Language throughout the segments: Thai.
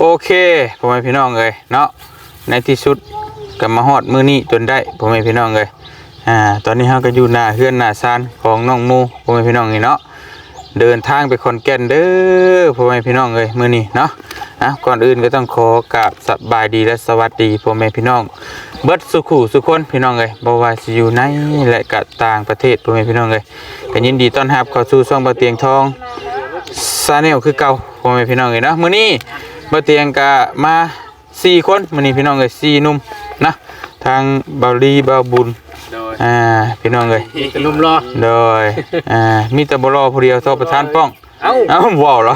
โอเคพ่อแม่พี่น้องเลยเนาะในที่สุดก็มาฮอดมื้อนี้จนได้พ่อแม่พี่น้องเลยอ่าตอนนี้เฮาก็อยู่หน้าเฮือนหน้าซานของน้องมูพ่อแม่พี่น้องนี่เนาะเดินทางไปขอนแก่นเด้อพ่อแม่พี่น้องเลยมื้อนี้เนาะอะก่อนอื่นก็ต้องขอกราบสบายดีและสวัสดีพ่อแม่พี่น้อง เบิดสุขุสุคนพี่น้องเลยบ่ว่าสิอยู่ในและก็ต่างประเทศพ่อแม่พี่น้องเลยก็ยินดีต้อนรับเข้าสู่ช่องบ่เตียงทอง ซาเนลคือเก่าพ่อแม่พี่น้องเลยเนาะมื้อนี้บ่เตียงก็มาสี่คนมื้อนี้พี่น้องเลยสี่หนุ่มนะทางเบาลีเบาบุญโดยอ่าพี่น้องเลยจะลุมรอโดยอ่ามีแต่บ่รอผู้เดียวทอประธานป้องเอ้าเอ้าว้าวเหรอ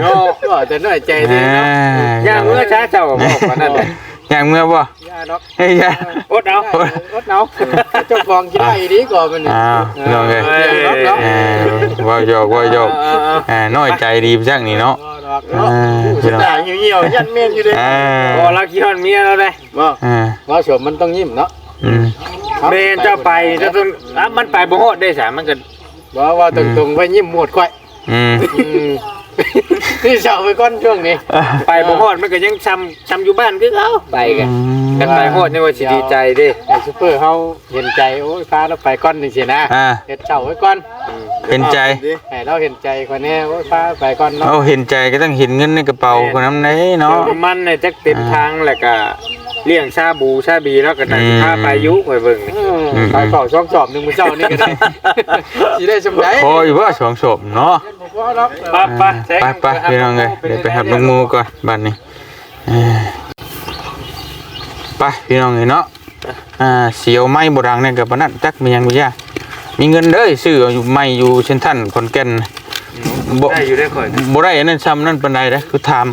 เนาะก็จะน้อยใจดีอ่าเนาะย่างเมื่อช้าเจ้าก็บอกว่านั่นแหละ อย่างเมื่อบ่ย่าเนาะเฮ้ยอย่าอดเอาอดเอาเจ้าของคิดได้ดีกว่ามันนี่อ้าวพี่น้องเลยเนาะเนาะอ่าว่าหยอกว่าหยอกอ่าน้อยใจดีจังนี่เนาะเนาะสุดท้ายเหี่ยวๆยันเมียนอยู่เด้อ่าพอเราคิดฮอดเมียแล้วเด้บ่อ่าว่าสมมันต้องยิ้มเนาะอืมเมนเจ้าไปเจ้าต้องอะมันไปบ่ฮอดได้สามันก็ว่าว่าตรงๆไว้ยิ้มหมดค่อยอืม อืม นี่เช้าไปก่อนช่วงนี้ ไปบ่ฮอดมันก็ยังช้ำช้ำอยู่บ้านคือเขาไปกันมกันไปฮอดนี่ว่าสิดีใจเด้ไอ้ซุปเปอร์เฮาเห็นใจโอ้ยพาเราไปก่อนจังซี่นะอ่าเฮ็ดเช้าไว้ก่อนเป็นใจ ให้เราเห็นใจคนนี้โอ้ยพาไปก่อนเนาะเอาเห็นใจก็ต้องเห็นเงินในกระเป๋าคนนั้นไหนเนาะ มันน่ะจักเต็มทางแล้วก็ เลี้ยงชาบูชาบีแล้วก็ได้พาไปยุไปเบิ่งนี่อืมไปเฝ้าช่องจอบหนึงมื้อเช้านี่ก็ได้สิได้สำได้พออยู่ว่าสองศพเนาะบ่เนาะไปไปแซงไปไปพี่น้องเลยเดี๋ยวไปหับน้องมูก่อนบ้านนี้เอ้ยไปพี่น้องเลยเนาะอ่าเสียวไม้โบราณเนี่ยกับปานนันจักมีหยังมีย่ามีเงินเด้อซื้ออยู่ไม้อยู่เช่นท่านคนแก่นบ่ได้อยู่ได้ค่อยบ่ได้อันนั้นซ้ำนั่นปานใดเด้อคือถาม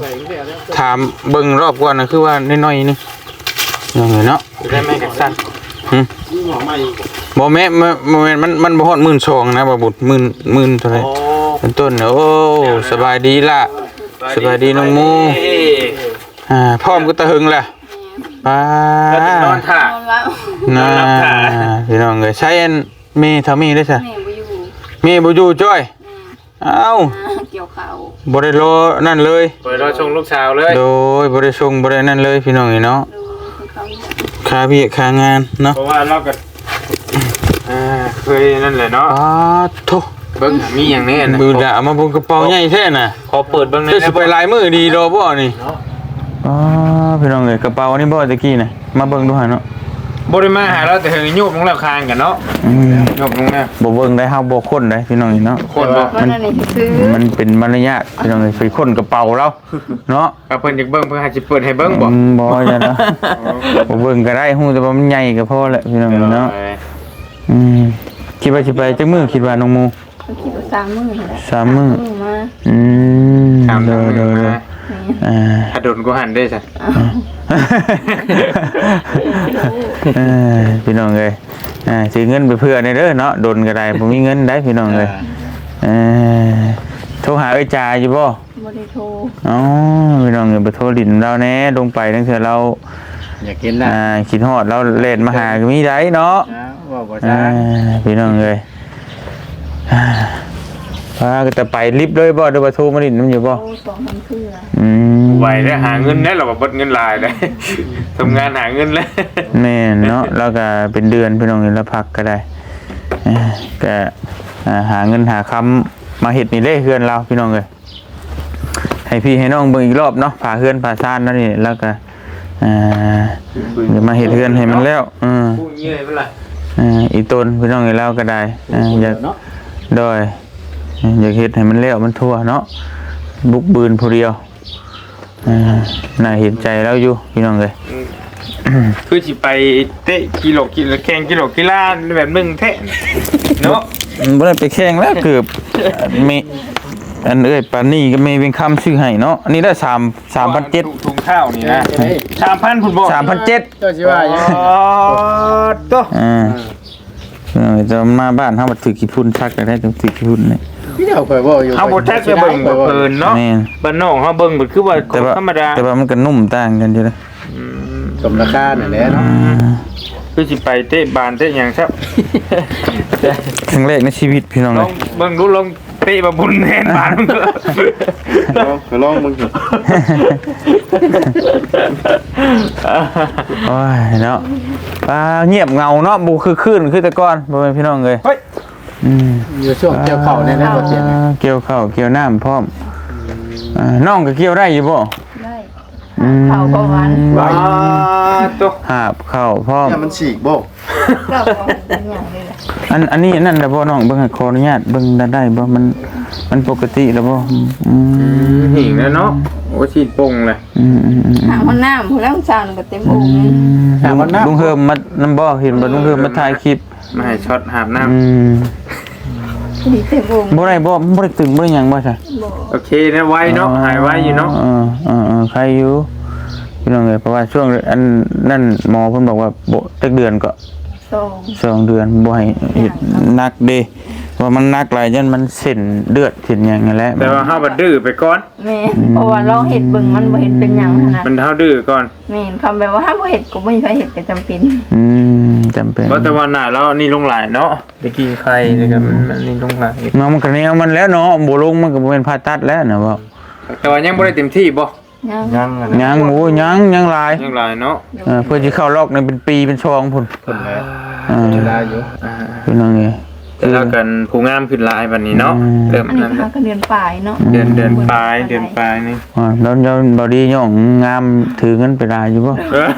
ถามเบิ่งรอบก่อนนะคือว่าน้อยๆนึง น้องเลยเนาะได้ไหมกันสั้นบ่แม่นบ่บ่แม่นมันมันบ่ฮอดหมื่นสองนะบ่บุญหมื่นหมื่นเท่าไหร่โอ้เป็นต้นเนอะโอ้สบายดีล่ะสบายดีน้องหมูเอ้ยอ่าพร้อมก็ตะหึงแหละป้าแล้วถึงนอนท่านอนแล้วน่านอนรับค่ะพี่น้องเอ้ยใช้อันเมทามีได้ซะแม่บ่อยู่เมบ่อยู่จ้อยเอ้าอ่าเกี่ยวข้าวบ่ได้รอนั่นเลยไปรอชงลูกสาวเลย โดยบ่ได้ส่งบ่ได้นั่นเลยพี่น้องนี่เนาะดูคือเขา เนี่ยค่าพี่ค่างานเนาะเพราะว่าเราก็อ่าเคยนั่นแหละเนาะอ้าโถเบิ่งมีอย่างนี้นะบืดอะเอามาบนกระเป๋าใหญ่แท้น่ะขอเปิดเบิ่งหน่อเจะยสินะไปลายมือดีดอบ่นี่อ๋อพี่น้องเอ้ยกระเป๋านี่บ่ตะกี้น่ะมาเบิ่งดูหั่นเนาะ บ่ได้มาหาเราแต่เฮงโยบลงแล้วคางกันเนาะอืมโยบลงแล้วบ่เบิ่งได้เฮาบ่คนได้พี่น้องนี่เนาะ คนบ่วันนั้นนี่ซื้อมันเป็นมารยาทพี่น้องเอ้ยไปคนกระเป๋าเราเนาะก็เพิ่นอยากเบิ่งเพิ่นหาสิเปิดให้เบิ่งบ่อืมบ่จ้ะเนาะบ่เบิ่งก็ได้ฮู้แต่ว่ามันใหญ่ก็พอแหละพี่น้องเนาะอืมคิดว่าสิไปจักมื้อคิดว่าน้องหมูเขาคิดว่าสามมื้อแหละสามมื้อมาอืมถามเด้อเด้อเด้ อนี่อ่าถ้าโดนกูหันได้ซะเออพี่น้องเอ้ยอ่าสิเงินไปเพื่อในเด้อเนาะโดนก็ได้บ่มีเงินได้พี่น้องเอ้ยเออโทรหาเอ้ยจ่าอยู่บ่บ่ได้โทรอ๋อพี่น้องเอ้ยไปโทรดินเราแน่ลงไปตั้งแต่เราอยากกินนะอ่าคิดฮอดเราเล่นมาหาก็มีได้เนาะ นะว่าบ่อ่าได้พี่น้องเลยอ่า พาก็จะไปลิฟต์เลยบ่เดี๋ยวว่าโทรมาดินน้ำอยู่บ่โทรสองพันเครืออืมไหวได้หาเงินได้หรอว่าเบิดเงินหลายได้ทำงานหาเงินแล้วแม่นเนาะ แล้วก็เป็นเดือนพี่น้องเอ้ยแล้วพักก็ได้อ่าก็อ่าหาเงินหาคำมาเฮ็ดนี่เลยเฮือนเราพี่น้องเลยให้พี่ให้น้องเบิ่งอีกรอบเนาะพาเฮือนพาซ่านนั่นนี่แล้วก็อ่าเดี๋ยวมาเฮ็ดเฮือนให้มันแล้วอืมพูดเงี้ยเปล่าอ่าอีต้นพี่น้องเอ้ยแล้วก็ได้อ่าอยากเนาะโดย อยากเฮ็ดให้มันแล้วมันทั่วเนาะบุกบืนผู้เดียวอ่าน่าเห็นใจแล้วอยู่พี่น้องเลยคือสิไปเตะกิโลกิโลแข่งกิโลกีฬาแบบมึงแท้เนาะบ่ได้ไปแข่งแล้วเกือบมีอันเอ้ยปานนี้ก็มีเป็นคำชื่อให้เนาะอันนี้ได้3 3,700ถุงข้าวนี่นะสามพันพุ่นบ่3,700เจ้าสิว่าหยังอ๋อตัวอ่าเออจะมาบ้านเฮาบ่ถือกี่พุ่นชักก็ได้ต้องถือกี่พุ่นนี่ พี่เจ้าเคยบ่อยู่เอาบ่แท็กไปเบิ่งบ่เพิ่นเนาะแม่นบ้านนอกเฮาเบิ่งบ่คือว่าแต่ว่าธรรมดาแต่ว่ามันก็นุ่มต่างกันอยู่นะสมราคานั่นแหละเนาะคือสิไปเตะบานเตะหยังครับ ครั้งแรกในชีวิตพี่น้องลเลองยเบิ่งดูลองเตะมาบุญแทนบาทมึงก็ลองก็ลองมึงสิโอ้ยเนาะอ่าเงียบเงาเนาะบ่คือคลื่นคือแต่ก่อนบ่แม่นพี่น้องเอ้ยเฮ้ย อืมอยู่ช่วงเกี่ยวเข่าเนี่ยนะบ่เตียงอ่าเกี่ยวข้าวเกี่ยวน้ำพร้อมอ่าน้องก็เกี่ยวได้อยู่บ่ได้อืมเขาก็หวานว้าตัวหาบข้าวพร้อม เนี่ยมันฉีกบ่ก็เป็นอย่างนี้แหละอันอันนี้นั่นน่ะบ่น้องเบิ่งให้ขออนุญาตเบิ่งได้บ่มันมันปกติแล้วบ่อืมหิงแล้วเนาะโอ้ชีดปงเลยอืมอืมอืมหางคนน้ำผู้แล้วชาวก็เต็มองค์เลยลุงลุงเฮิมมานำบ่เห็นบ่ลุงเฮิมมาถ่ายคลิปมาให้ช็อตหาบน้อืม ดีเต็มองค์บ่ได้บ่บ่ได้ตึงบ่ได้หยังบ่ใช่บอกำโอเคนะไว้เนาะหายไว้อยู่เนาะเออเออเออใครอยู่พี่น้องเอ้ยเพราะว่าช่วงอันนั่นหมอเพิ่นบอกว่าบ่จักเดือนก็สองสองเดือนบ่ให้เฮ็ดหนักเด้ เพราะมันหนักหลายจนมันเส้นเลือดเส้นหยังนั่นแหละแต่ว่าเฮาบัดดื้อไปก่อน แม่เพราะว่าเราเห็ดเบิ่งมันบ่เห็ดเป็นหยังนะมันเฮาดื้อก่อนแม่คำแบบว่าถ้าบ่เห็ดก็ไม่มีใครเห็ดก็จำเป็นอืมจำเป็นเพราะแต่ว่าหน้าแล้วนี่ลงหลายเนาะไปกินไข่นี่ก็มันมันนี่ลงหลายน้องมันก็แนวมันแล้วเนาะบ่ลงมันก็บ่เป็นผ่าตัดแล้วนะบ่แต่ว่ายังบ่ได้เต็มที่บ่ยัง ยังอะนะยังโอ้ยังยังหลายยังหลายเนาะเออเพื่อสิเข้ารอกนี่เป็นปีเป็นชองพุ่นเพิ่นแล้วเออเวลาอยู่อ่าพี่น้องเอ้ย แต่ถ้ากันผู้งามขึ้นหลายบัดนี้เนาะอืมเริ่มอันนี้นั่นพาก็เดือนปลายเนาะเดือนเดือนปลายเดือนปลายนี่อ่าแล้วแล้วบ่ดีย่องงามถือเงินไปได้อยู่บ่เออ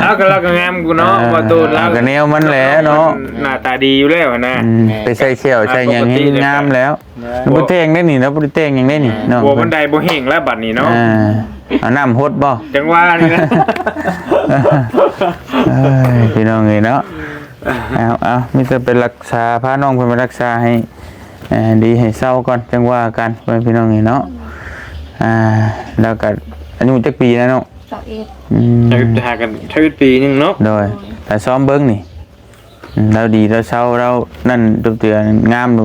เอาก็เราก็งามกูเนาะว่าตูนแล้วก็แนวมันแหละเนาะ หน้าตาดีอยู่แล้วนะ อืมไปใส่เขียวใส่หยังให้งามแล้วแล้วบ่แต่งได้นี่แล้วบ่ได้แต่งหยังได้นี่เนาะบัวบันไดบ่เฮงแล้วบัดนี้เนาะ อ่าเอาน้ำหดบ่ จังว่านี่นะ เอ้ยพี่น้องเอ้ยเนาะ เอาเอามีแต่เป็นรักษาพาน้องเพิ่นไปรักษาให้เอ่อดีให้เศร้าก่อนจังว่ากันเพิ่นพี่น้องเอ้ยเนาะอ่าแล้วก็อายุจักปีแล้วเนาะสองเอ็ดอืมจะหากันชีวิตปีหนึงเนาะโดยแต่ซ้อมเบิ้งนี่อืมเราดีเราเช้าเรานั่นตุกเตือนงามดู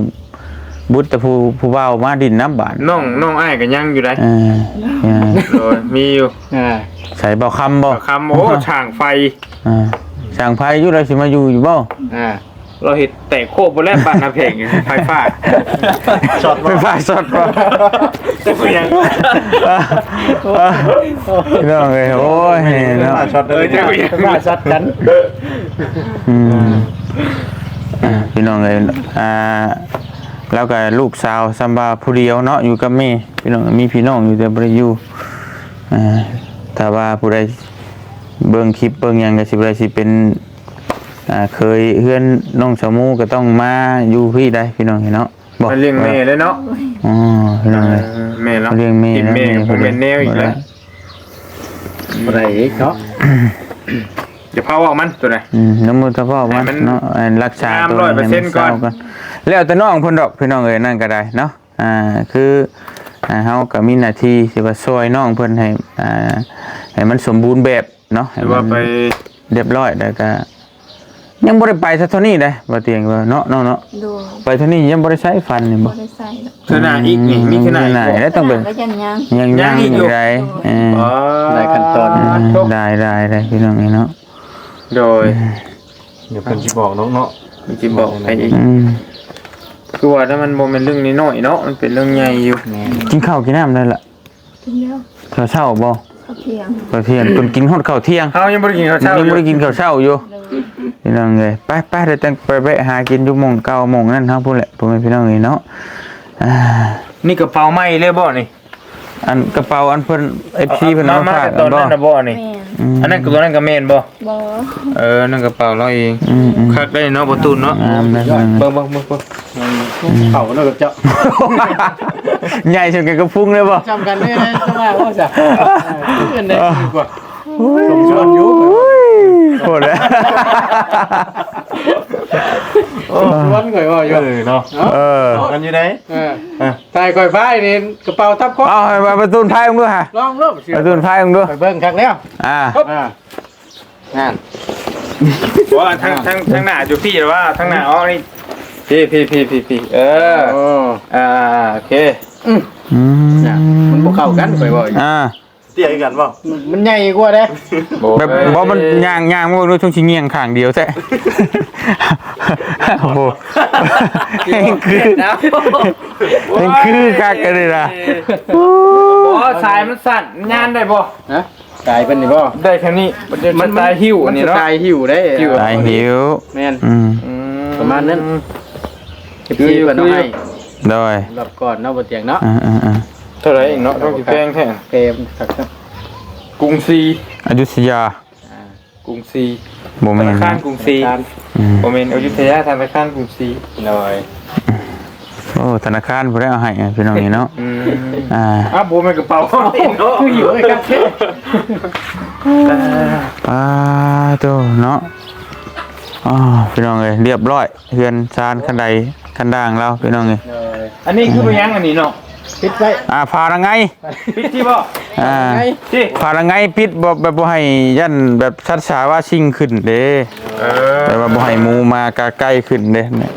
บุตรผู้ผู้เบามาดินน้ำบาดน้องน้องอ้ายก็ยังอยู่ได้เออเออโดยมีอยู่อ่าใส่เบาคำบ่ คำโอ้ช่างไฟ อ่า สั่งไฟอยู่เราสิมาอยู่อยู่บ่อ่าเราเห็นแต่โคบบ่แลบ้านนาเพงไฟฟ้าช็อตไฟฟ้าสดบ่แต่ก็ยังพี่น้องเอ้ยโอ้ยเนาะช็อตเลยว่าช็อตกันอืมอ่าพี่น้องเอ้ยอ่าแล้วก็ลูกสาวซัมบาผู้เดียวเนาะอยู่กับแม่พี่น้องมีพี่น้องอยู่แต่บ่ได้อยู่อ่าถ้าว่าผู้ใด เบิ่งคลิปเบิ่งหยังก็สิบ่ได้สิเป็นอ่าเคยเฮือนน้องสมูก็ต้องมาอยู่พี่ได้พี่น้องเห็นเนาะมันเลี้ยงแม่เลยเนาะอ๋อพี่น้องเลยแม่เนาะเลี้ยงแม่กินแม่นะผมเป็นแนวอีกแล้วบ่ได้อีกเนาะเดี๋ยวเผาออกมันตัวไหน อืมน้ำมือตะพ่อมันให้มันเนาะอันรักษาน้ำตัว100%ให้มัศร้าก่อนแล้วแต่น้องเพิ่นดอกพี่น้องเอ้ยนั่นก็ได้เนาะอ่าคืออ่าเฮาก็มีหน้าที่สิว่าช่วยน้องเพิ่นให้อ่าให้มันสมบูรณ์แบบ เนาะหให้รือมัว่านไปเรียบร้อยแล้วก็ยังบ่ได้ไปซะเท่านี้เด้บ่เตียงว่าเนาะเนาะเนาะดูไปเท่านี้ยังบ่ได้ใช้ฟันนี่บ่บ่ได้ใส่หรอกขนาดอีกนี่มีขนาดไหนอีกแล้วต้องเป็นก็ยันยังยังยัยังงอีอีกกอยู่ไรเอออ๋อหลายขั้นตอนเออได้ได้ได้พี่น้องนี่เนาะโดยเดี๋ยวเพิ่นสิบอกน้องเนาะมีจิบอกไปอีกอืมคือว่าถ้ามันโมเป็นเรื่องน้อยๆเนาะมันเป็นเรื่องใหญ่อยู่กินข้าวกินน้ำได้ละกินแล้วข้าวเช้าบ่ข้าว เที่ยงข้าวเที่ยงเพิ่นกินฮอดข้าวเที่ยงเขายังไม่ได้กินข้าวยัเช้างบ่ได้กินข้าวเช้าอยู่เลยพี่น้องเอ้ยไปไปเดี๋ยวจังไปแวะหากินอยู่หม่องเก่าหม่องนั้นเฮาพุ่นแหละพ่อแม่พี่น้องเอ้ยเนาะอ่านี่กระเป๋าไหมเลยบ่นี่อันกระเป๋าอันเพิ่น FC เพิ่นมาเอามาฝากตอัอนนบ่นั้นนะบ่นี่แม่นมอันนั้นกับตัวนั้นกับเมนบ่บ่เออนั่นกระเป๋าเราเองอืมอืมคักได้เนาะประตูเนาะงามนะงามเบิ่งเบิ่งเบิ่งเบิ่ง เข้าเนาะกับเจ้าใหญ่จนกันกระพุ้งเลยบ่จำกันได้นะจังว่าว่าจ้ะเพื่อนได้ดีกว่าสมชวนอยู่โหดเลยสมชวนก่อยว่าอยู่เนาะเออกันอยู่ไหนเออตายก่อยไฟนี่กระเป๋าทับคอเอาให้มาประตูนไพ่มึงด้วยฮะลองลองประตูนไพ่มึงด้วยไปเบิ่งคักแล้วอ่าอ่านั่นว่าทางทางทางหน้าอยู่พี่หรือว่าทางหน้าอ๋อนี่ พี่พี่พี่พี่พี่เออโอ้อ่าโอเคอืมเนี่ยมันบ่เข้ากันก่อยว่าอยู่อ่าเตี้ยกันเปล่ามันใหญ่กว่าเด้แบบบ่มันย่างย่างบ่รู้ช่วงชิเงียงข้างเดียวแท้โอ้โหแห่งคือแห่งคือกักกันเลยนะบ่สายมันสั่นงานได้บ่ฮะกลายเป็นนี่บ่ได้แค่นี้มันจะมันตายหิวอันนี้มัเนาะสไตล์หิวได้หิวตายหิวแม่นอืมอืประมาณนั้น เก็บคือชีอยู่เพิ่นเอาให้โดยรอบก่อนเนาะบ่เตียงเนาะอ่าอ่าอ่าเท่าไหร่เองเนาะต้องสิแพงแท้เกมสักครับกรุงศรีอยุธยากรุงศรีบ่ธแม่นานคารกรุงศรีอืมบ่แม่นอยุธยาธนาคารกรุงศรีเลยโอ้ธนาคารบ่ได้เอาให้อะพี่น้องนี่เนาะอืมอ่าอ้าวบ่แม่นกระเป๋าคืออยู่ไอ้กันป้าโตเนาะอ๋อพี่น้องเอ้ยเรียบร้อยเฮือนชานคันใด คันด่างเราพี่น้องเอ้ยเลยอันนี้คือบ่ยังอันนี้เนาะปิดไว้อ่าพาละไงปิดที่บ่อ่าไงที่พาละไงปิดบ่แบบบ่ให้ยันแบบชัดฉาว่าชิงขึ้นเด้เออแต่ว่าบ่ให้หมูมากะใกล้ขึ้นเด้เนี่ย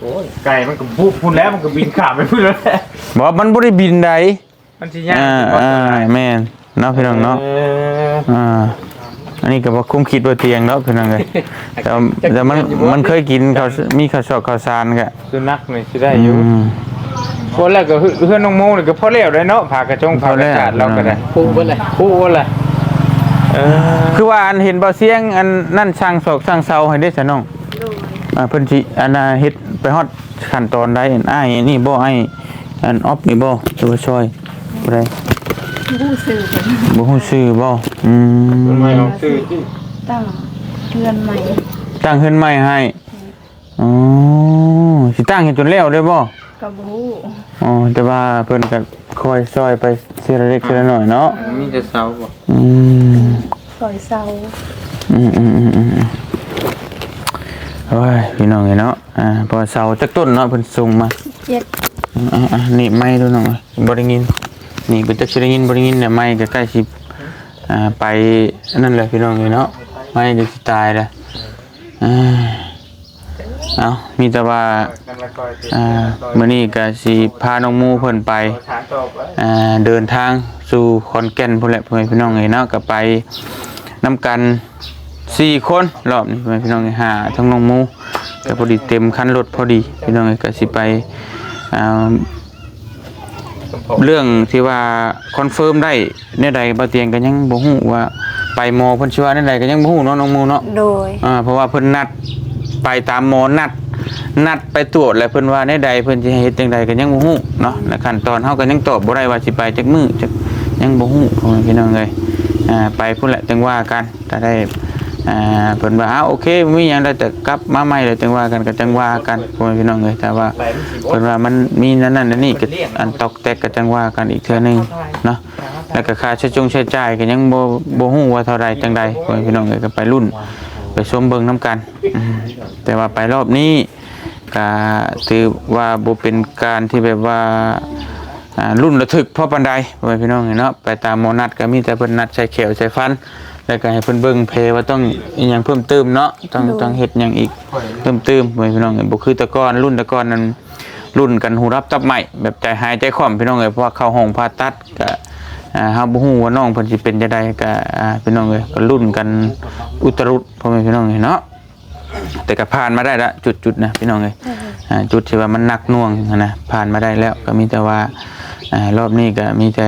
โอ้ยไก่มันก็บุบพุ่นแล้วมันก็บินข้ามไปพุ่นแล้วแหละบ่มันบ่ได้บินใดมันสิยากอ่าบ่อ่าแม่นเนาะพี่น้องเนาะเอออ่า อันนี้ก็บ่คุ้มคิดว่าเตียงเนาะพี่น้องเอ้ยแต่แต่มันมันเคยกินข้าวมีข้าวซอกข้าวสารกะสุนัขนี่สิได้อยู่อืม พอแล้วก็เพื่อนน้องโมนี่ก็พอแล้วได้เนาะผากระจงผากระจาดเราก็ได้ปูเพิ่นเลยคู่ว่าล่ะเออคือว่าอันเห็นบ่เสียงอันนั่นช่างศอกช่างเสาให้ได้ซะน้องอ่าเพิ่นสิอันน่ะเฮ็ดไปฮอดขั้นตอนใดอันอ้ายนี่บ่อ้ายอันออฟนี่บ่หรือว่าช่วยบ่ได้ ผู้สื่อเพิ่นบ่ฮู้ชื่อบ่อืทำไมมเอาซื้อที่ตั้งเพื่อนใหม่ตั้งเฮือนใหม่ให้อ๋อสิตั้งเฮ็ดจนแล้วได้บ่กับผู้อ๋อแต่ว่าเพิ่นก็คอยซอยไปทีละเล็กทีละน้อยเนาะมีแต่เสาบ่อืมซอยเซาอืมอืมอืมอืมอืมโอ้ยพี่น้องเอ้ยเนาะอ่าพอเสาจักต้นเนาะเพิ่นส่งมาเจ็ดอ่าอ่านี่ไม่ดูหน่อยบ่ได้ยิน นี่เป็จักสิได้ยินบ่ได้ยินเนี่ยไม่ก็ใกล้สิอ่าไปนั่นแหละพี่น้องเอ้ยเนาะไม่จะสิตายแล้วอ่าเอามีแต่ว่ากันละคอยสิอ่ามื้อนี้ก็สิพาน้องมูเพิ่นไปเดินทางสู่ขอนแก่นพุ่นแหละพ่อแม่พี่น้องเอ้ยเนาะก็ไปนำกันสี่คนรอบนี้พ่อแม่พี่น้องเอ้ยหาทั้งน้องมูก็พอดีเต็มคันรถพอดีพี่น้องเอ้ยก็สิไปอ่า เรื่องที่ว่าคอนเฟิร์มได้แนวใดบ่เตียงก็ยังบ่ฮู้ว่าไปหมอเพิ่นสิว่าแนวใดก็ยังบ่ฮู้เนาะน้องหมูเนาะโดยอ่าเพราะว่าเพิ่นนัดไปตามหมอนัด นัดไปตรวจแล้วเพิ่นว่าในใดเพิ่นสิให้เฮ็ดจังใดก็ยังบ่ฮู้เนาะและขั้นตอนเฮาก็ยังตอบบ่ได้ว่าสิไปจักมื้อจักยังบ่ฮู้พ่อแม่พี่น้องเอ้ยอ่าไปพุ่นแหละจังว่ากันถ้าได้ อ่าเพิ่นว่าอ้าโอเคมีหยังแล้วแต่กลับมาใหม่แล้วจังว่ากันก็จังว่ากันพ่อแม่พี่น้องเอ้ยแต่ว่าเพิ่นว่ามันมีนั่นนั่นอันนี่ก็อันตอกแตกก็จังว่ากันอีกเทื่อนึงเนาะแล้วก็ค่าใช้จงใช้จ่ายก็ยังบ่บ่ฮู้ว่าเท่าใดจังใดพ่อแม่พี่น้องเอ้ยก็ไปรุ่น ไปชมเบิงน้ำกันแต่ว่าไปรอบนี้ก็ถือว่าบ่เป็นการที่แบบว่ารุ่นระทึกพ่อปันไดพ่อแม่พี่น้องเนาะไปตามหมอนัดก็มีแต่เพิ่นนัดใช้เขียวใช้ฟัน แล้วก็ให้เพิ่นเบิ่งเพว่าต้องอีหยังเพิ่มเติมเนาะต้องต้องเฮ็ดหยังอีกเพิ่มเติมพ่อแม่พี่น้องเอ้ยบ่คือแต่ก่อนรุ่นแต่ก่อนนั้นรุ่นกันหูรับตับใหม่แบบใจหายใจคว่ำพี่น้องเอ้ยเพราะว่าเข้าห้องผ่าตัดก็อ่าเฮาบ่ฮู้ว่าน้องเพิ่นสิเป็นจังไดก็อ่าพี่น้องเอ้ยก็รุ่นกันอุตรุดพ่อแม่พี่น้องเอ้ยเนาะแต่ก็ผ่านมาได้ละจุดๆนะพี่น้องเอ้ยอ่าจุดที่ว่ามันหนักหน่วงนะผ่านมาได้แล้วก็มีแต่ว่าอ่า รอบนี้ก็มีแต่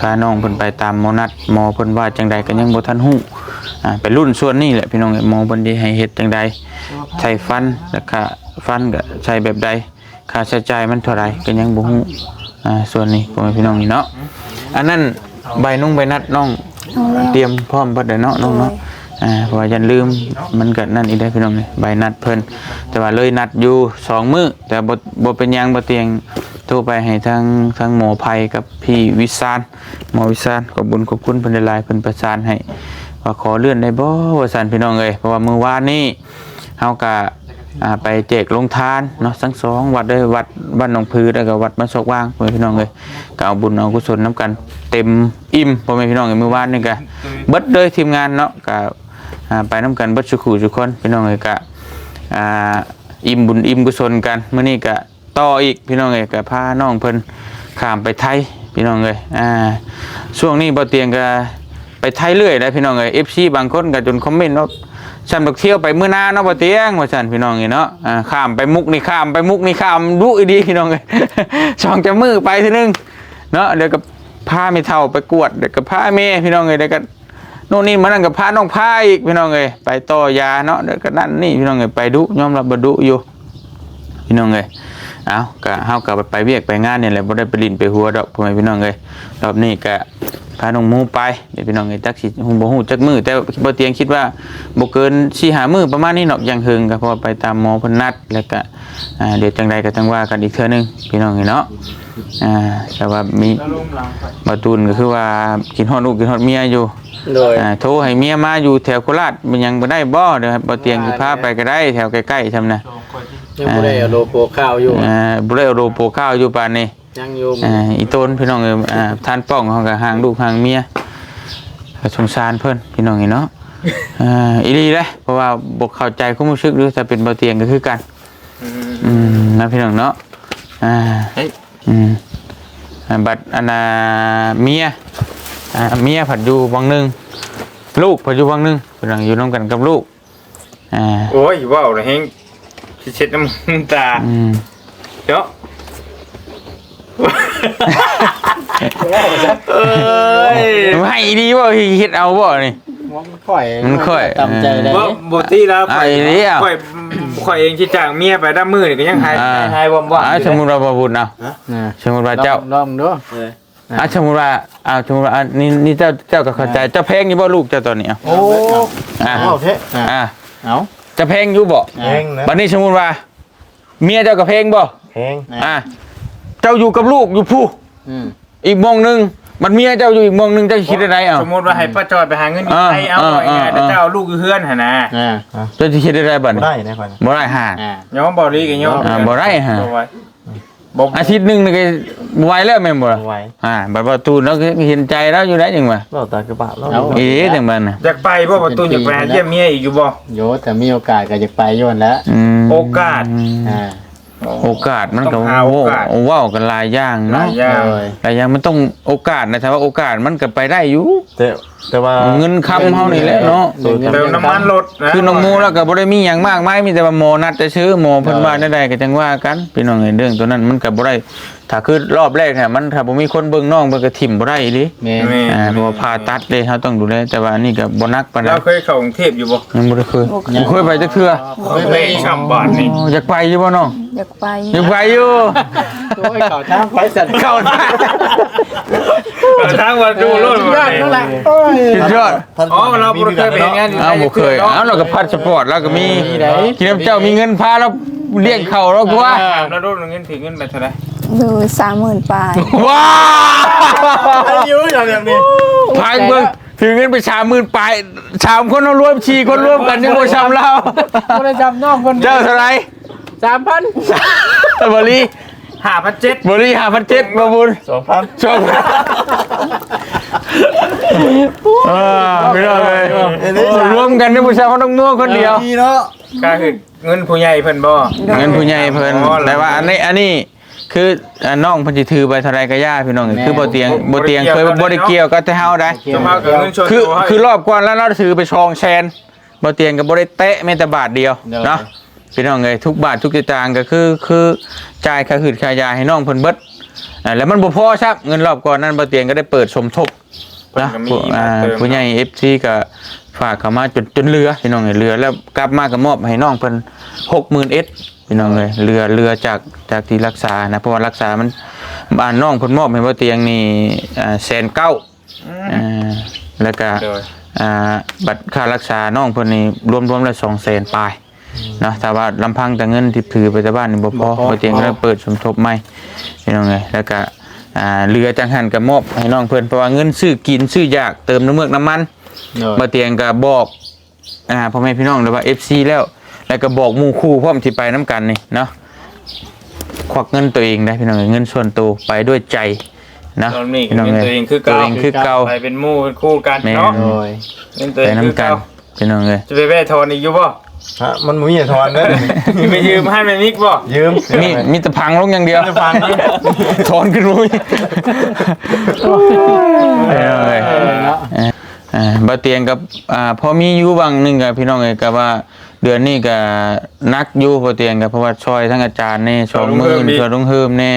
พาน้องเพิ่นไปตามหมอนัดหมอเพิ่นว่าจังใดก็ยังบ่ทันฮู้อ่าไปรุ่นส่วนนี้แหละพี่น้องเอ้ยหมอเพิ่นสิให้เฮ็ดจังใดใช้ฟันแล้วก็ฟันก็ใช้แบบใดค่าใช้จ่ายมันเท่าไหร่ก็ยังบ่ฮู้อ่าส่วนนี้พ่อแม่พี่น้องนี่เนาะอันนั้นใบนุ่งใบนัดน้องเตรียมพร้อมเบิดเลยเนาะน้องเนาะอ่าเพราะว่าอย่าลืมมันเกิดนั่นอีกได้พี่น้องนี่ใบนัดเพิ่นแต่ว่าเลยนัดอยู่สองมื้อแต่บ่บ่เป็นหยังบ่เตียง โทรไปให้ทางทางหมอภัยกับพี่วิสานหมอวิสานขอบุญขอบคุณเพิ่นหลายๆเพิ่นประสานให้ว่าขอเลื่อนได้บ่ว่าซั่นพี่น้องเอ้ยเพราะว่ามื้อวานนี้เฮาก็อ่าไปแจกโรงทานเนาะทั้งสองวัดด้อวัดบ้านหนองพือแล้วก็วัดบ้านศอกว่างพ่อแม่พี่น้องเอ้ยก็เอาบุญเอากุศลนํกันเต็มอิ่มพ่อแม่พี่น้องเอ้ยมื้อวานนี่ก็เบิดเลยทีมงานเนาะก็อ่าไปน้ำกันเบัดสุขูทุกคนพี่น้องเอกะอ่าอิ่มบุญอิ่มกุศลกันเมื่อนี้กะ ต่ออีกพี่น้องเอกะพาน้องเพิ่นข้ามไปไทยพี่น้องเลยอ่าช่วงนี้บ่เตียงก็ไปไทยเรื่อยนะพี่น้องเลย FC บางคนก็จนคอมเมนต์ว่าฉันบักเที่ยวไปมื้อหน้าเนาะบ่เตียงว่าซั่นพี่น้องนี่เนาะอ่าข้ามไปมุกนี่ข้ามไปมุกนี่ข้ามดุอีดีพี่น้องเอ้ยช่องจะมือไปทีนึงเนาะเดี๋ยวก็พาไม่เท่าไปกวดเดี๋ยวก็พาแม่พี่น้องเอ้ยเดี๋ยวก็โน่นนี่มานั่นก็พาน้องพาอีกพี่น้องเอ้ยไปต่อยาเนาะเดี๋ยวก็นั่นนี่พี่น้องเอ้ยไปดุยอมรับบดุอยู่พี่น้องเอ้ย เอาก็เฮาก็ไปเวียกไปงานนี่แหละบ่ได้ไปลินไปหัวดอกพ่อแม่พี่น้องเอ้ยรอบนี้ก็พาน้องหมูไปเดี๋ยวพี่น้องเอ้ยจักสิฮู้บ่ฮู้จักมือแต่บ่เตียงคิดว่าบ่เกิน4-5มื้อประมาณนี้เนาะอยังหึงก็เพอไปตามหมอเพิ่นนัดแล้วก็อ่าเดี๋ยวจังใดก็จังว่ากันอีกเทื่อนึงพี่น้องเอ้ยเนาะอ่าแต่ว่ามีแล้วลงหลังไปบ่ตูนก็คือว่ากินฮอดลูกกินฮอดเมียอยู่โดยอ่าโทรให้เมียมาอยู่แถวโคราชมันยังบ่ได้บ่เดี๋ยวให้บ่เตียงสิพาไปก็ได้แถวใกล้ๆซำนะ ยังบ่ได้เอาโลโก้ข้าวอยู่อ่าบุเรโรโปข้าวอยู่ปานนี้ยังอยู่อ่าอีต้นพี่น้องเอ้ยอ่าท่านป้องเขาก็ห่างลูกห่างเมียก็สงสารเพิ่นพี่น้องเอ้ยเนาะอ่าอีหลีเลยเพราะว่าบ่เข้าใจความรู้สึกหรือถ้าเป็นบ่เตียงก็คือกันอืมอืมนะพี่น้องเนาะอ่าเฮ้ยอืมอ่าบัดอันน่ะเมียอ่าเมียผัดอยู่วังหนึงลูกผัดอยู่วังหนึงพี่น้องอยู่ร่วมกันกับลูกอ่าโอ้ยว้าวเลยเฮงสิ เช็ดน้ำตาอืมเนาะเอ้ยให้ดีบ่เฮ็ดเอาบ่นี่ มันค่อยมันค่อยตามใจได้บ่บ่ตีแล้วอะอีนี่อะข่อยข่อยเองที่จ้างเมียไปด้ามมือนี่ก็ยังหายอ่าหายบ่บ่อ่าสมมุติว่าบ่บุญเอานะสมมุติว่าเจ้าลองดูอะสมมุติว่าอ่าสมมุติว่าอะนี่นี่เจ้าเจ้าก็เข้าใจเจ้าเพลงอยู่บ่ลูกเจ้าตอนนี้อะโอ้อ่าเอาเทอะอ่าเอา จะเพลงอยู่บ่เพลงนะบัดนี้สมมุติว่า เมียเจ้าก็เพลงบ่เพลงอ่าเจ้าอยู่กับลูกอยู่ผู้อืมอีกหมองหนึงมันเมียเจ้าอยู่อีกหมองหนึงเจ้าสิคิดอะไรเอ้าสมมุติว่าให้ป้าจอยไปหาเงินอยู่อ่าไทยเอาอ่าไว้ไงอ่าแต่เจ้าเอาลูกอยู่เฮือนหั่นน่ะอ่า เจ้าสิคิดอะไรบัดนี้ได้นะคนบ่ได้ห่า อ่า ย้อมบ่ลีกันย้อมอ่าบ่ได้ฮะบ่ไว้ บ่อาทิตย์หนึงนี่ก็บ่ไหวแล้วแม่นบ่ล่ะไว้อ่าบัดว่าตูนแล้วก็เห็นใจแล้วอยู่ได้จังว่าเราตากระบะเราอีจังบัดน่ะอยากไปบ่ประตูอยากไปหาเยี่ยมเมียอีกอยู่บ่ โยแต่มีโอกาสก็จะไปย้อนแล้วอืมโอกาส อ่าโอกาสมันก็ต้องหาโอกาสเว้ากันหลายอย่างหลาเนาะยอย่างโดยหลายอย่างมันต้องโอกาสนะถ้าว่าโอกาสมันก็ไปได้อยู่แต่ แต่ว่าเงินคำเฮานี่แหละเนาะเงินเติมน้ำมันรถนะคือน้องโมแล้วก็บ่ได้มีหยังมากมายมีแต่ว่าหมอนัดจะซื้อหมอเพิ่นว่าได้ได้ก็จังว่ากันพี่น้องเอ้ยเรื่องตัวนั้นมันก็บ่ได้ถ้าคือรอบแรกเนี่ยมันถ้าบ่มีคนเบิ่งน้องเพิ่นก็ถิ่มบ่ได้อีหลีแม่แม่อ่าเพราะว่าผ่าตัดเลยเฮาต้องดูแลแต่ว่าอันนี้ก็บ่หนักปานใดเราเคยเข้ากรุงเทพอยู่บ่ยังบ่ได้เคยบ่เคยไปจักเทื่อเคยไปช่ำบาทนี่อ๋ออยากไปอยู่บ่น้องอยากไปอยากไปอยู่โอ้ยเขาทางไฟสัตว์เข้าได้กระทั่งว่าดูรถยอดนั่นแหละโอ้ยสุดยอดท่านอ๋อเราบ่เคยไปเห็นงานอยู่เอ้าบ่เคยเอ้าเราก็พาสปอร์ตแล้วก็มีกินน้ำเจ้ามีเงินพาเราเลี้ยงเขาเรากว่าแล้วรถเงินถึงเงินไปเท่าไหร่ดูสามหมื่นปลายว้าอายุอย่างแบบนี้พายเบิ่งถือเงินไปสามหมื่นปลายสามคนเรารวมชีคนรวมกันยังบ่ชำเราคนได้จำน้องคนเจ้าเท่าไหร่สามพันบรีห้าพันเจ็ดบรีหาพันเจ็ดมาบุญสองพันชม เออพี่น้องเลยรวมกันนี่ผู้ชายเขาต้องมั่วคนเดียวดีเนาะก็คือเงินผู้ใหญ่เพิ่นบ่เงินผู้ใหญ่เพิ่นอ๋อแต่ว่าอันนี้อันนี้คืออ่าน้องเพิ่นสิถือไปเท่าไรก็ย่าพี่น้องคือบ่เตียงบ่เตียงเคยบ่ได้เกี่ยวกับแต่เฮาได้สมมากับเงินชนคือตัวให้คือรอบก่อนแล้วเราถือไปชองแชนบ่เตียงก็บ่ได้เตะแม้แต่บาทเดียวเนาะพี่น้องเอ้ยทุกบาททุกสตางค์ก็คือคือจ่ายค่าหืดค่ายาให้น้องเพิ่นเบิดอ่าแล้วมันบ่พอครับเงินรอบก่อนนั้นบ่เตียงก็ได้เปิดสมทบ เพิ่นนะก็มีผู้อ่าเติมผู้ใหญ่ FC ก็ฝากเข้ามาจนจนเรือพี่น้องเอ้ยเรือแล้วกลับมาก็มอบให้น้องเพิ่น60,000เอสพี่น้องเอ้ยเรือเรือจากจากที่รักษานะเพราะว่ารักษามันบ้านน้องเพิ่นมอบให้บ่เตียงนี่อ่าแสนเก้าอ่าแล้วก็โดย อ่าบัตรค่ารักษาน้องเพิ่นนี่รวมๆแล้วสองแสนปลายเนาะแต่ว่าลำพังแต่เงินที่ถือไปจากบ้านนี่บ่พอ บ่เตียงก็เลยเปิดสมทบใหม่พี่น้องเอ้ยแล้วก็ อ่าเรือจังหันก็มอบให้น้องเพิ่นเพราะว่าเงินซื้อกินซื้อยากเติมน้ำเมือกน้ำมันบ่เตียงก็บอกอ่าพ่อแม่พี่น้องหรือว่า FC แล้ว แล้วก็บอกหมู่คู่พร้อมที่ไปน้ำกันนี่เนาะควักเงินตัวเองได้พี่น้องเอ้ยเงินส่วนตัวไปด้วยใจนะตอนนี้พี่น้องเงินเอ้ยตัวเองคือตัวเก่าเองคือเก่าไปเป็นหมู่เป็นคู่กันแม่เนาะโดยเงินตัวไปเองคือน้ำกันเก่าพี่น้องเลยจะไปแว่ทอนอีกอยู่บ่ ฮะมันมีทอนเด้อไปยืมให้แม่นิกบ่ยืมมีมีแต่พังลงอย่างเดียวจะฟังนี่ถอนขึ้นรุ้ยเอ้ยเออเนาะอ่าบ่เตียงกับอ่าพอมีอยู่วังหนึงกับพี่น้องเอ้ยก็ว่าเดือนนี้ก็นักอยู่บ่เตียงกับเพราะว่าช่วยทั้งอาจารย์นี่ช่วยมือช่วยลุงเฮิมนี่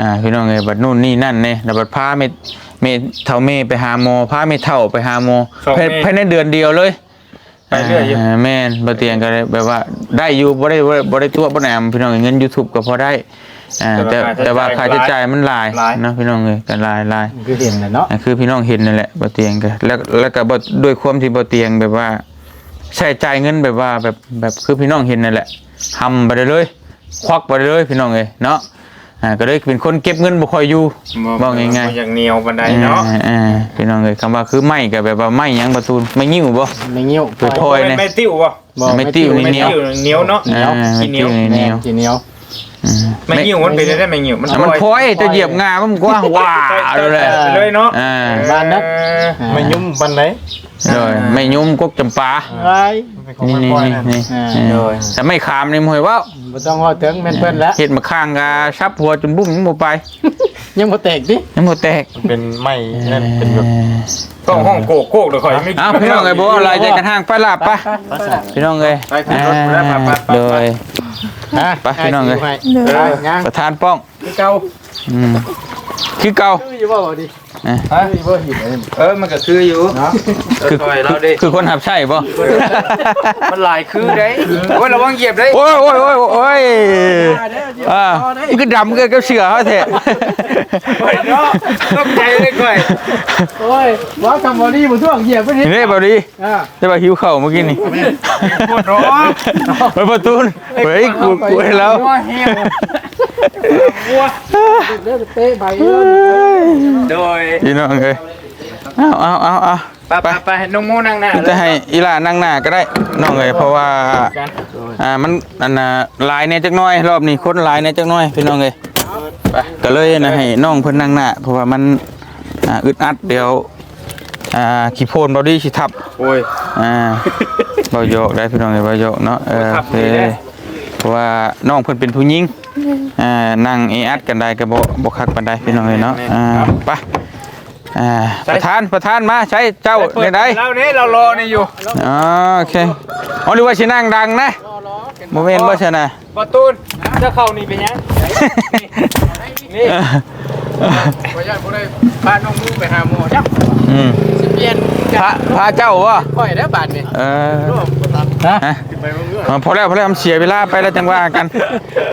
อ่าพี่น้องเอ้ยบัดนู่นนี่นั่นนี่แล้วบัดพาเมเมเท่าเมไปหาหมอพาเมเท่าไปหาหมอภายภายในเดือนเดียวเลย ไปเรื่อยอยู่าแม่นบ่เตียงก็เลยแบบว่าได้อยู่บ่ได้บ่ได้บ่ได้ตัวบ่ได้อำพี่น้องเงิน YouTube ก็พอได้อ่าแต่แต่ว่าค่าใช้จ่ายมันหลายเนาะพี่น้องเอ้ยก็หลายหลาย คือเห็นน่ะเนาะ อะคือพี่น้องเห็นนั่นแหละบ่เตียงก็แล้วแล้วก็บ่ด้วยความที่บ่เตียงแบบว่าใช้จ่ายเงินแบบว่าแบบแบบคือพี่น้องเห็นนั่นแหละทำไปได้เลย ควักไปได้เลยพี่น้องเอ้ยเนาะ อ่าก็เลยเป็นคนเก็บเงินบ่ค่อยอยู่บอกง่ายๆอย่างเหนียวบันไดๆเนาะอ่าอ่าพี่น้องเอ้ยคำว่าคือไม้ก็แบบว่าไม้หยังประตูนไม่งิ้วบ่ไม่งิ้วไปโทษเนี่ยไม่ติ้วบ่บ่ไม่ติ้วไม่เหนียวติ้วเหนียวเนาะอ่าขี้เหนียวไม่ติ้วแม่นจีเหนียวอืมไม่หิวมันเป็นได้ไม่หิวมันมันพอยจะเหยียบงามันกว้างว้าเลยแหละไปเลยเนาะอ่าบ้านนักไม่ยุ่มปันไหน เลยไม่ยุ่มกกจำปาไอ้เป็นของนี่มันนี่ก้อยนี่นะนี่อ่าโดยแต่ไม่ขามนี่มวยว่าบ่ต้องฮอดถึงแม่นเพิ่นแล้วเห็ดมาข้างกาชับหัวจนบุ้มยังบ่ไป ยังบ่แตกดิยังบ่แตกมันเป็นไม้นั่นเป็นแบบต้องห้องโกโก้เดี๋ยวคอยไม่อ้าวพี่น้องเอ้ยบ่อะไรใจกันห้างไปลาบไปพี่น้องเอ้ยไปขึ้นรถไปแล้วไปไปไปโดยฮะไปพี่น้องเอ้ยให้เด้อไปย่างประธานป้องคือเก่าอืมคือเก่า คืออยู่บ่บ่ดิเอ้ยฮะอยู่บ่หินอันนี้เออมันก็คืออยู่เนาะคือคอยเราดิคือคนหับใช่บ่มันหลายคือได้โอ้ยระวังเหยียบได้โอ้ยโอ้ยโอ้ยโอ้ยอ่ามันก็ดำเกินกับเสือเขาแท้คอยเนาะต้องใจเลยคอยโอ้ยว่าคำบ่ดีบ่ท่วงเหยียบไปดินี่บ่ดีอ่าได้บ่หิวข้าวเมื่อกี้นี่ปวดร้อนเฮ้ยประตูนเฮ้ยกูกูให้แล้ว วัวเหี้ยววัวเด้อเตะใบเด้อโดยพี่น้องเอ้ยเอาเอาเอาเอาไปไปไปน้องโมนั่งหน้าจะให้อีหลานั่งหน้าก็ได้น้องเอ้ยเพราะว่ากันอ่ามันอันน่ะหลายในจักหน่อย รอบนี้คนหลายในจักหน่อยพี่น้องเอ้ยไปก็เลยนะให้น้องเพิ่นนั่งหน้าเพราะว่ามันอ่าอึดอัดเดี๋ยวอ่าขี้โพนบอดี้สิทับโอ้ยอ่าบ่โยกได้พี่น้องเอ้ยบ่โยกเนาะเออทัโอบเคดีเด้เพ ราะว่าน้องเพิ่นเป็นผู้หญิงอ่านั่งเออัดกันได้ก็บ่บ่คักปานใดพี่น้องเอ้ยเนาะอ่าไปอ่าประธานประธานมาใช้เจ้าในใดเราเนี่ยเรารอนี่อยู่อ๋อโอเคอ๋อหรือว่าสินั่งดังนะบ่แม่นบ่ใช่นะประตูนเจ้าเข้านี่เป็นยังนี่ บ่อยากบ่ได้พาน้องมูไปหาหมอจ้ะอืมสิเปลี่ยนพระพระเจ้าบ่ค่อยแล้วบาดนี้เออฮะฮะอ๋อพอแล้วพอแล้วมันเสียเวลาไปแล้วจังว่ากัน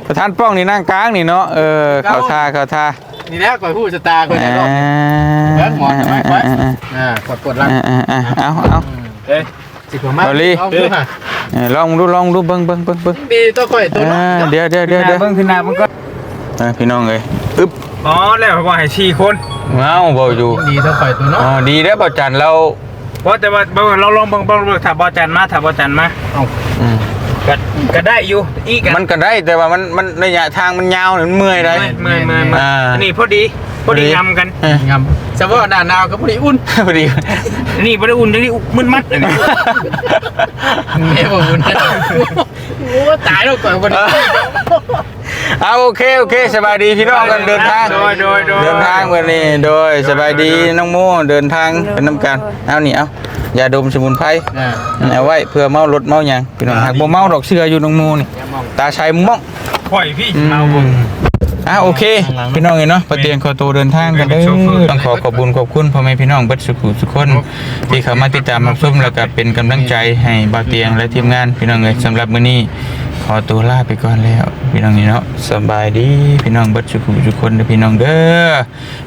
ประธานป้องนี่นั่งกลางนี่เนาะเออเข้าท่าเข้าท่านี่แหละก่อยผู้ชะตาก่อยอ่าจะรอบเบิ่งหมอทำไมก่อยอ่ากดกดลังอ่าอ่าอ่าเอาเอาเฮ้ยสิผมมาเอาลีเอาดูฮะเออลองดูลองดูเบิ่งเบิ่งเบิ่งเบิ่งดีตัวก่อยตัวอ่าเนาะเดี๋ยวเดี๋ยวเดี๋ยวเดี๋ยวเบิ่งขึ้นหน้ามันก็อ่าพี่น้องเอ้ยอึ๊บ อ๋อแล้วว่าให้สี่คนเงาบ่อยู่ดีตัวก่อยตัวเนาะอ๋อดีแล้วบ่จันเราเพราะแต่ว่าเบิ่งเราลองเบิ่งเบิ่งเบิ่งถ้าบ่จันมาถ้าบ่จันมาอืมก็ก็ได้อยู่อีกอะมันก็ได้แต่ว่ามันมันระยะทางมันยาวเนี่ยมันเมื่อยได้เมื่อยเมื่อยเมื่อยอ่านี่พอดีพอดี ยำกัน เอองามสมมุติว่าหน้าหนาวก็บ่ได้อุ่นพอดี นี่บ่ได้อุ่นนี่มึนมัดอันนี้แม่บ่อุ่นโอ้ตายแล้วก่อยบ่ได้ เอาโอเคโอเคสบายดีพี่น้องกันเดินทางโดยโดยโดย เดินทางวันนี้โดยสบายดีน้องโมเดินทางเป็นน้ำกันเอานี่เอายาดมสมุนไพรอ่าเอาไว้เพื่อเมารถเมาหยังพี่น้องหากบ่เมาดอกเชื่ออยู่น้องโมนี่ตาชัยม่องข่อยพี่อืมเอาบ่อะโอเคพี่น้องเอ้ยเนาะปะเตียงขอตัวเดินทางกันเด้อต้องขอขอบคุญขอบคุณพ่อแม่พี่น้องเบัดสุขุทุกคน ที่เข้ามาติดตามรับชมแล้วก็เป็นกำลังใจให้บ่าวเตียงและทีมงานพี่น้องเอ้ยสำหรับมื้อนี้ ขอตัวลาไปก่อนแล้ว พี่น้องนี่เนาะสบายดีพี่น้องเบัดสุขุทุกคนเด้อพี่น้องเด้อ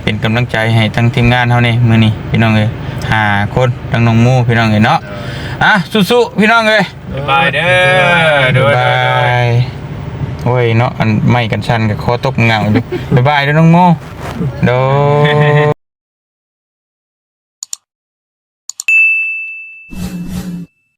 เป็นกำลังใจให้ทั้งทีมงานเฮานี่มื้อนี้พี่น้องเอ้ยห้าคนทั้งน้องหมู่พี่น้องเอ้ยเนาะอะสู้ๆพี่น้องเอ้ยบ๊ายบายเด้อโดยบายโอ้ยเนาะอันไม่กันชันกับคอตกเหงาอยู่บ๊ายบายเด้อน้องโมโด